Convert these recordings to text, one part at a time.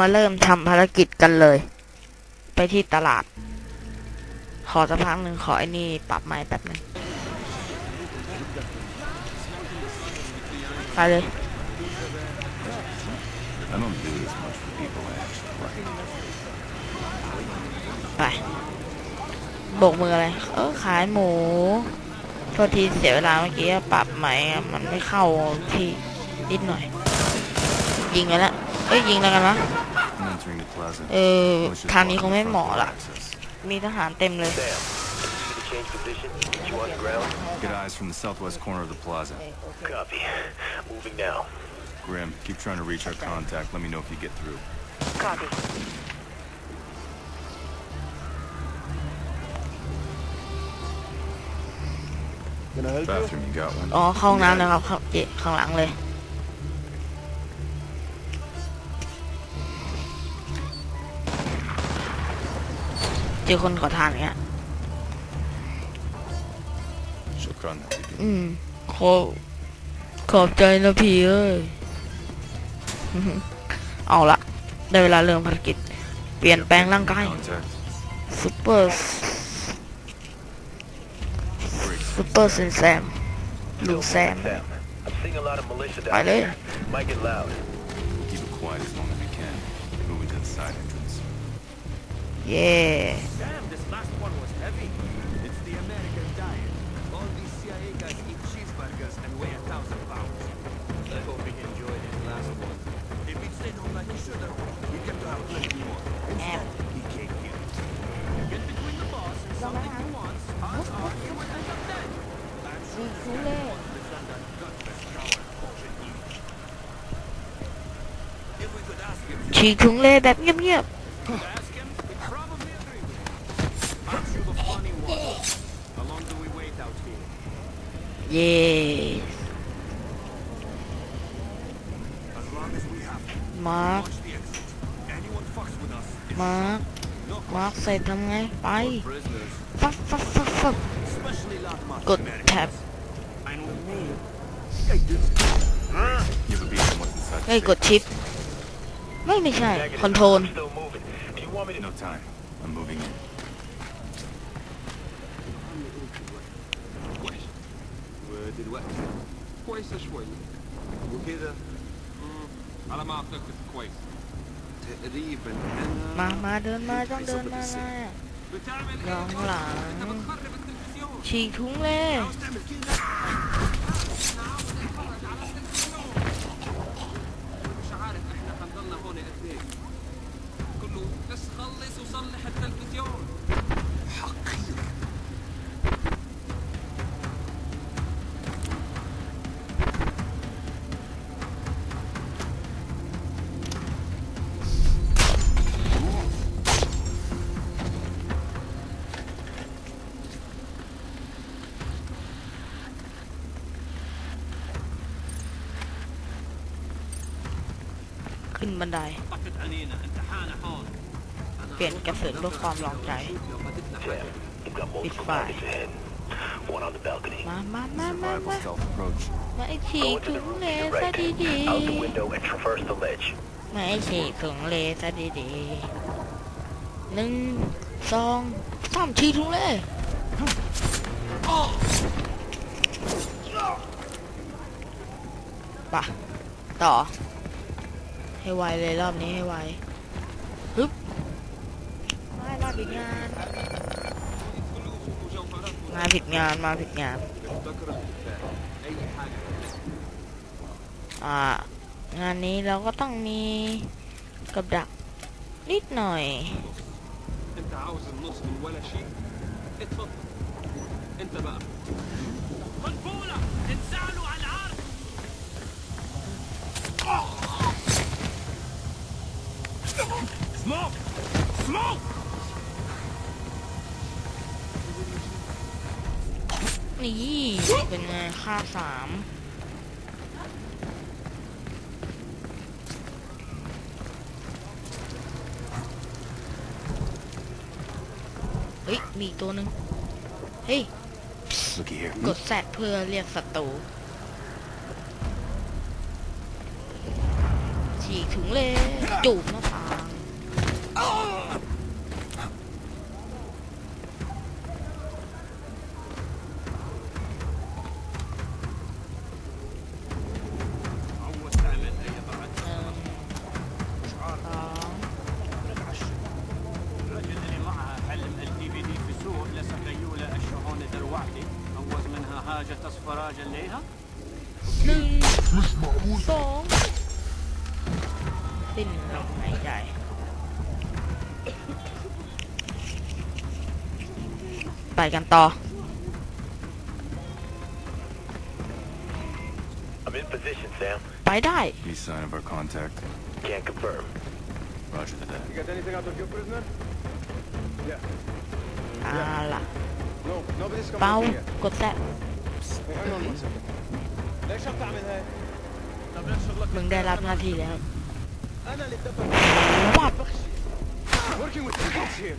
มาเริ่มทำภารกิจกันเลย ไปที่ตลาด ขอสักพักหนึ่งขอไอ้นี่ปรับไม้แป๊บนึงไปเลยไปโบกมืออะไร เออ ขายหมูโทษทีเสียเวลาเมื่อกี้ปรับไหมมันไม่เข้าที่นิดหน่อยยิงไปแล้วเอ้ยยิงแล้วกันนะเออทางนี้คงไม่เหมาะละมีทหารเต็มเลยอ๋อห้องน้ำนะครับข้างหลังเลยจอคนขอทานเงี้ยอืมขอบขอบใจนะพี่เอ้ยเอาละได้เวลาเริ่มภารกิจ เปลี่ยนแปลงร่างกายซูเปอร์ซูเปอร์เซนแซมลูแซมไปเลย Yeah. Damn, this last one was heavy. It's the American diet. All these CIA guys eat cheeseburgers and weigh a thousand pounds. I hope he enjoyed his last one. If it stayed on like it should have, we plenty more. Instead, he came here. Get between the boss and something he wants, odds are he would end up dead. I'm eh? sure gutless coward caution If we could ask him... Chị Kung lê đẹp nghiêm Yes. Mark. Mark. Mark เสร็จทำไงไปฟับฟับฟับฟับกดแท็บไม่กดชิปไม่ไม่ใช่คอนโทรล الوقت كويسه شويه وكده على ما اعتقد كويس تقريبا انا ما ما đơn ma trong đơn ma này gọn lại chi thúng lên ขึ้นบันไดเปลี่ยนกระสุนลดความลองใจปิดไฟมามามา มา มามาไอ้ฉีกถุงเลสดีดีมาไอ้ฉีกถุงเลสดีดีหนึ่งสองสามฉีกถุงเลปะต่อให้ไวเลยรอบนี้ให้ไวฮึบมาผิดงาน มาผิดงาน มาผิดงานอ่า งานนี้เราก็ต้องมีกับดักนิดหน่อยเนี่เป็นไงค่าสามเฮ้ยมีตัวหนึ่งเฮ้ยกดแซดเพื่อเรียกศัตรูฉีกถุงเลยจูบนะไปกันต่อ I'm in position, Sam. ไปได้ Be sign of our contact. Can't confirm. Roger the day. You got anything out of your prisoner? Yeah. เอาล่ะ No, nobody's coming เป้า here. กดแตะ Hey, hang on one second. ليش عم تعمل هيك؟ طب ليش شغلك มึงได้รับหน้าที่แล้ว انا اللي بدبر วับ Working with the cops here.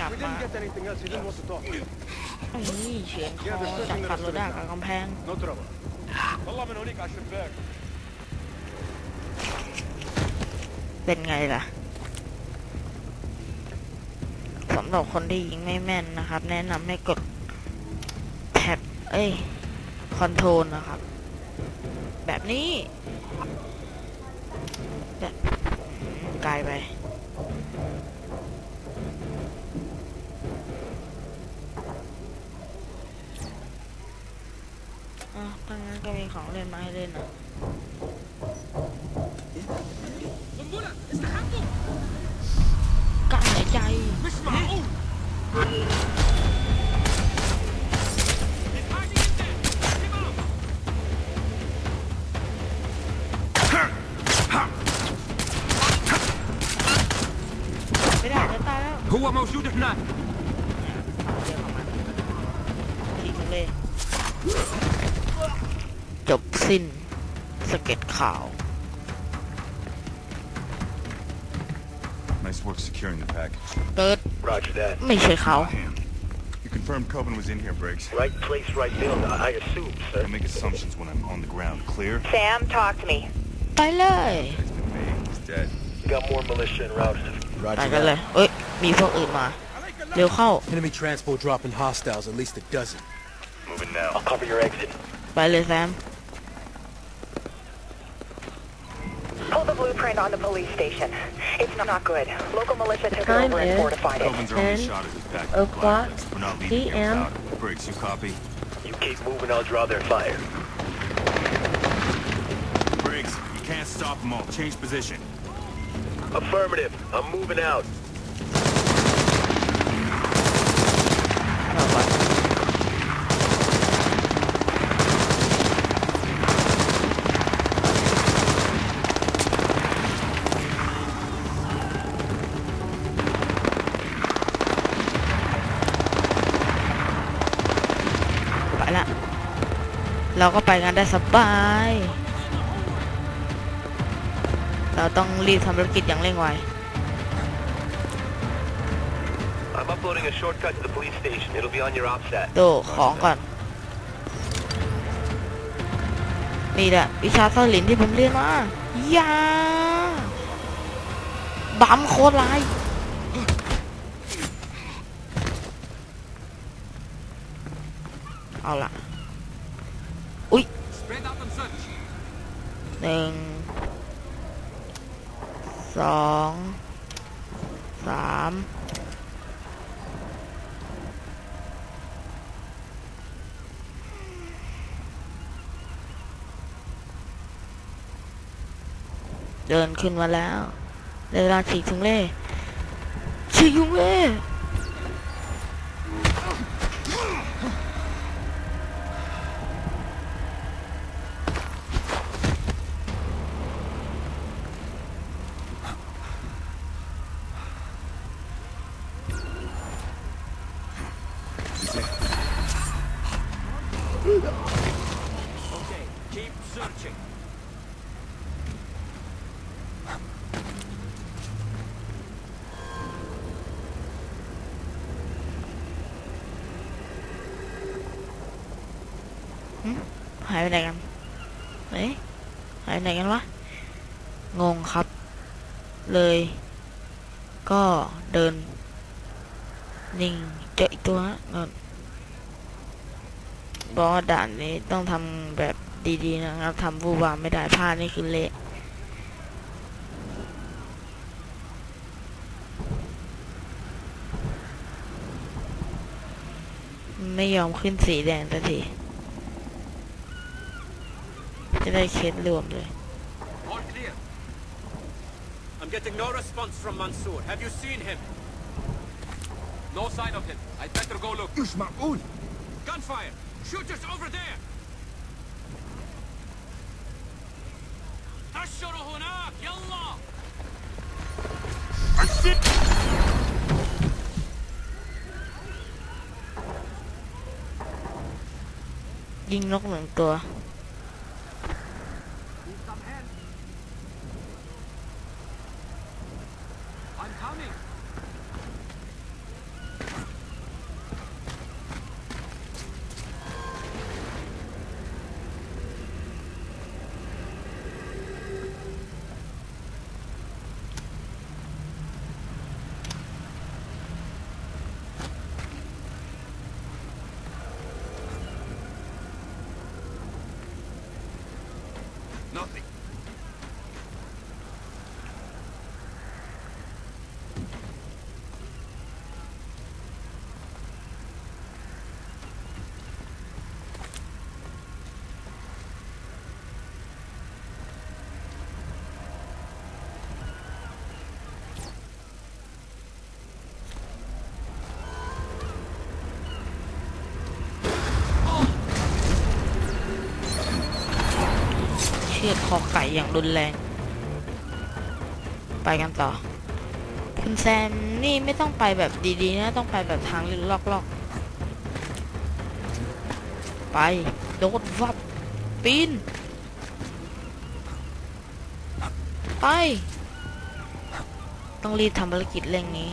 ลับมาไอ้นี่เฉีอนคอจากขัดรถได้กับกำแพงเป็นไงล่ะสำหรับคนที่ยิงไม่แม่นนะครับแนะนำให้กดแท็บเอ้ยคอนโทรลนะครับแบบนี้แบบไกลไป็มีของเล่นมาให้เล่นอ่ะกล้หายใจจบสิ้นสเก็ตข่าว Nice work securing the package. เติร์ด Roger that. ไม่ใช่เขา Ham. You confirmed Coven was in here, Briggs. Right place, right build. I assume, sir. I sir. make assumptions when I'm on the ground. Clear? Sam, talk to me. ไปเลย It's been made. He's dead. We got more militia en route. Roger that. เร็วเข้า Enemy transport dropping hostiles, at least a dozen. Moving now. I'll cover your exit. ไปเลยแซม stole the blueprint on the police station. It's not good. Local militia took Time over and fortified it. 10 o'clock p.m. Briggs, you copy? You keep moving, I'll draw their fire. Briggs, you can't stop them all. Change position. Affirmative. I'm moving out. เราก็ไปงานได้สบาย เราต้องรีบทำธุรกิจอย่างเร่งไว I'm ดูของก่อน นี่แหละวิชาซ่อนหลินที่ผมเรียนมา ยาบัมโคตรไรเอาล่ะหนึ่งสองสามเดินขึ้นมาแล้วเวลาสี่ทุ่งเล่สี่ทุ่งเล่หายไปไหนกันเอ๊หายไปไหนกันวะ งงครับ เลย ก็เดิน นิ่งเจออีกตัวเงินบอสด่านนี้ต้องทำแบบดีๆนะครับทำผูบางไม่ได้พลาดนี่คือเละ ไม่ยอมขึ้นสีแดงสักทีจะได้เคสรวมเลย All clear. I'm getting no response from Mansour. Have you seen him? No sign of him. I'd better go look. مش معقول. Gunfire! Shooters over there! تشر هناك يلا! Ding nó cũng lần cờ and อไก่อย่างรุนแรงไปกันต่อคุณแซมนี่ไม่ต้องไปแบบดีๆนะต้องไปแบบทางลึกลอกๆไปโดดวับปีนไปต้องรีบทำภารกิจเร่งนี้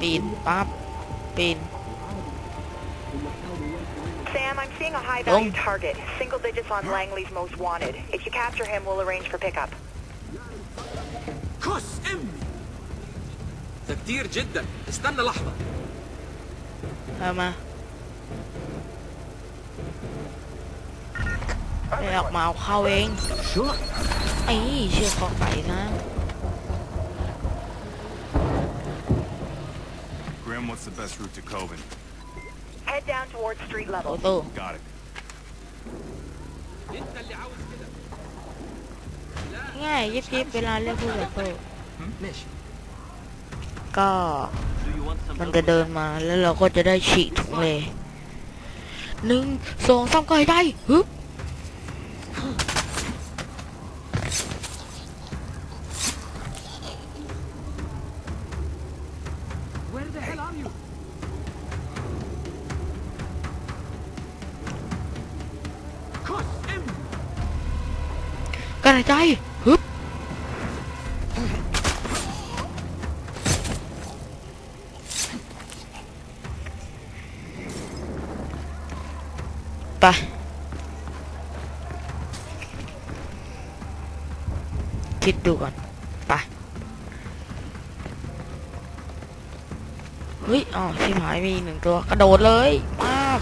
ปีนปั๊บปีน Sam, I'm seeing a high-value oh. target. Single digits on Langley's most wanted. If you capture him, we'll arrange for pickup. Cuss him. ده كتير جدا استنى لحظة Ấy chưa còn vậy Grim, what's the best route to Coven? Head down towards street level. Oh, oh. Got it. ง่ายยิบยิบเวลาเรียกผู้ใหญ่โตก็มัน h e จะเดินมาแล้วเราก็จะได้ฉีกถุงเลยหนึ่งสองสามก็ให้ได้ฮึใจฮึบปะคิดดูก่อนปะเฮ้ย อ๋อที่หายมีหนึ่งตัว กระโดดเลย มาก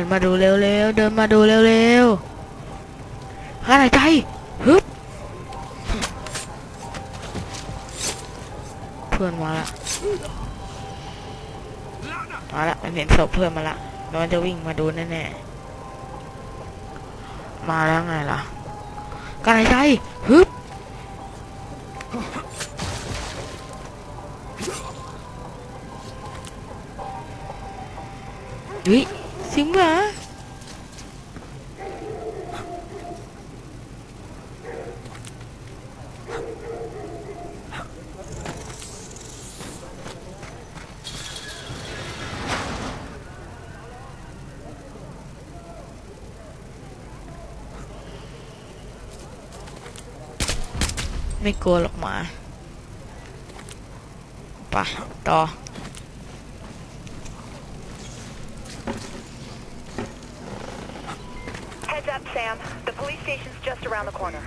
ินมาดูเร็วๆเดินมาดูเร็วๆหายใจฮึบเพื่อนมาละมาละมันเห็นศพเพื่อนมาละมันจะวิ่งมาดูแน่ๆมาแล้วไงล่ะกรหายใจฮึบึงหมาไม่กลัวหรอกหมาป่ะต่อ station's just around the corner.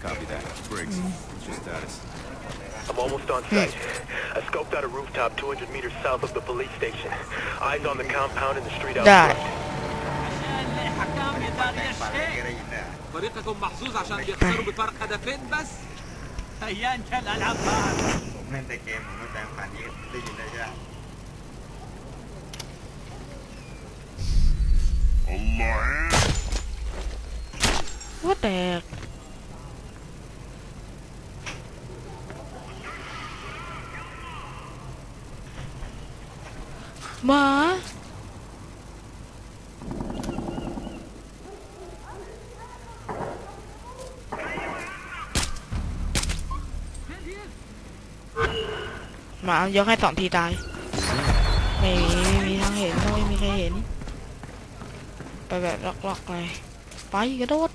Copy that. Briggs, what's your status? I'm almost on site. I scoped out a rooftop 200 meters south of the police station. Eyes on the compound and the street outside. فريقكم ตกมาหมายกให้สองทีตายไม่มีทางเห็นไม่มีใครเห็นไปแบบล็อกๆเลยไปกระโดด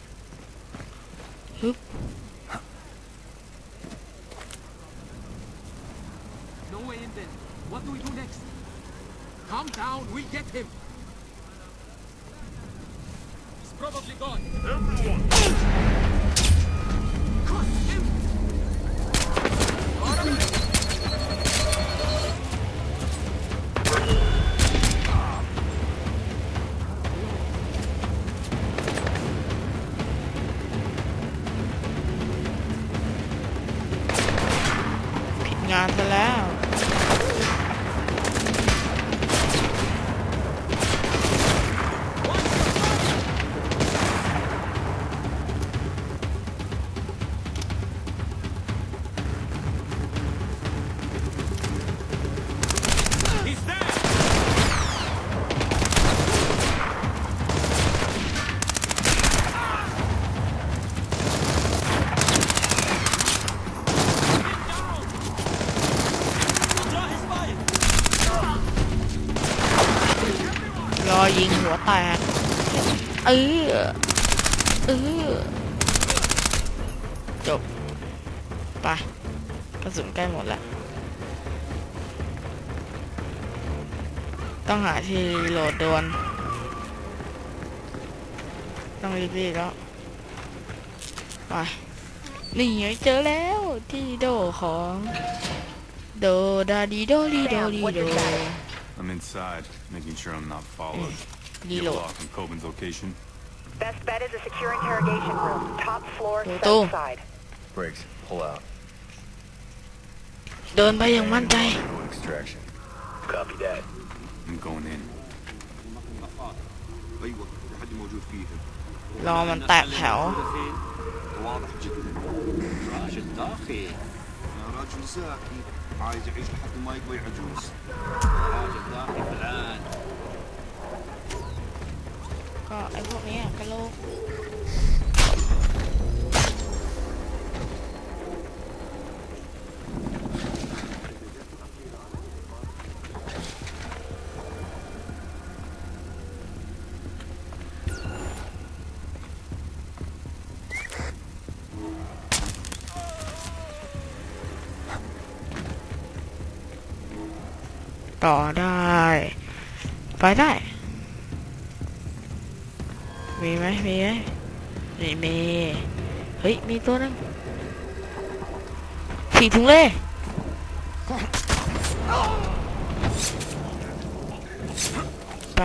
probably gone. Everyone! ตกเออเออจบไปกระสุนใกล้หมดแล้วต้องหาที่โหลดโดนต้องรีบๆแล้วไปนี่เจอแล้วที่โดของโดดาดีโดดีโดดีโด I'm inside, making sure I'm not followed. Lilo. location. Best bet is a secure interrogation room, top floor, south side. Briggs, pull out. เดินไปอย่างมั่นใจ Extraction. Copy that. I'm going in. รอมันแตกแถวก็ไอพวกนี้ก็ะโลกต่อได้ไปได้มีไหมมีไหมนี่มี เฮ้ย มีตัวนึงสี่ถุงเลย ไป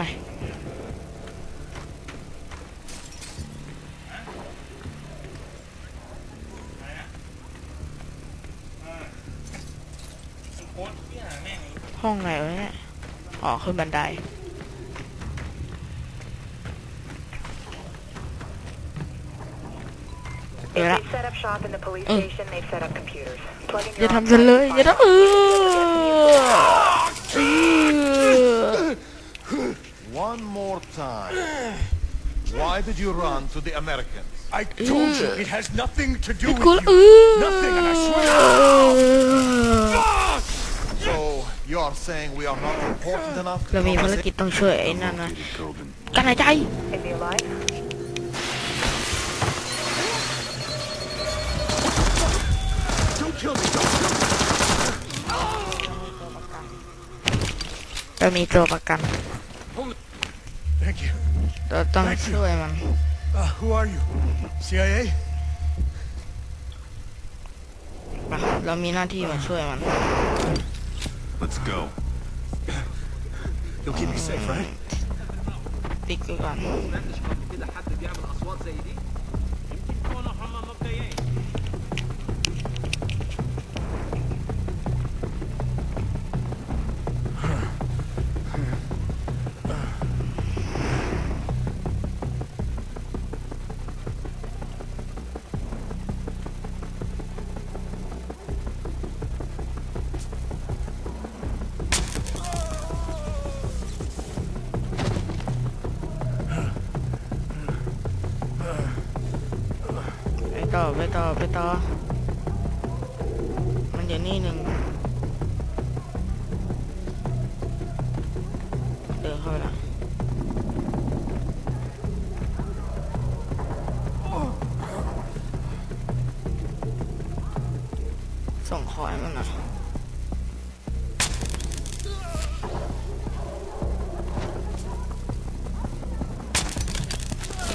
ห้องไหนวะเนี่ย อ๋อ ขึ้นบันไดเดี๋ยวละ They've set up shop in the police station. They've set up computers. Plugging in อ your ย่าทำฉัน iPad เลย One more time. Why did you run to the Americans? I told you it has nothing to do with you. Nothing, and I swear. So you are saying we are not important enough? to เรามีภาร compensate? กิจต้องช่วยไอ้นั่นนะกันหายใจ it. Let me throw a gun. Thank you. Don't Thank him. Uh, who are you? CIA? Let uh. Let's go. You'll keep me safe, right? Pick a ต่อไปต่อไปต่อ มันอยู่นี่หนึ่งเดินเข้าไปละส่งคอยมันนะ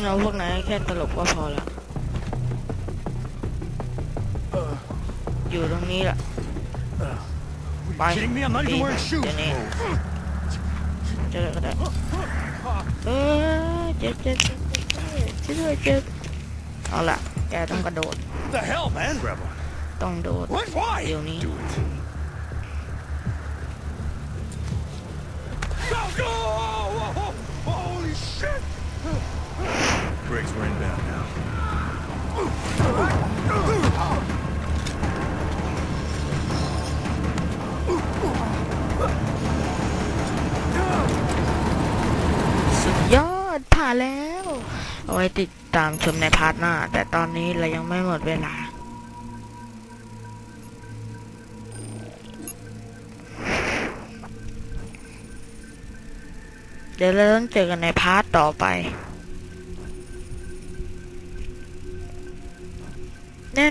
เราพวกนั้นแค่ตลกก็พอละ Bye. Kidding me? I'm not even wearing shoes. เจ็บเจ็บช่วยด้วยเจ็บเอาล่ะแกต้องกระโดด The hell man ต้องโดดเดี๋ยวนี้ Holy shit! Briggs, we're inbound now. ่าแล้วเอาไว้ติดตามชมในพาร์ทหน้าแต่ตอนนี้เรายังไม่หมดเวลาเดี๋ยวเราต้องเจอกันในพาร์ทต่อไป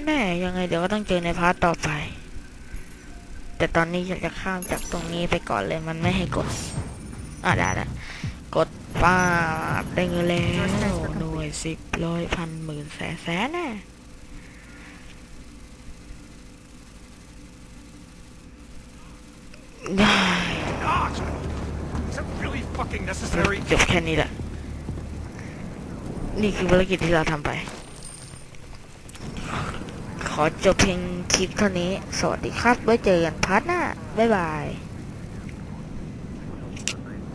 แน่ๆยังไงเดี๋ยวก็ต้องเจอในพาร์ทต่อไป แต่ตอนนี้อยากจะข้ามจากตรงนี้ไปก่อนเลยมันไม่ให้กดอ่ะได้ละกดป้าได้เงินแล้วหน่วยสิบร้อยพันหมื่นแสนแสนแน่จบแค่นี้แหละนี่คือภารกิจที่เราทำไป ขอจบเพียงคลิปเท่านี้ สวัสดีครับไว้เจอกันพาร์ทหน้าบ๊ายบาย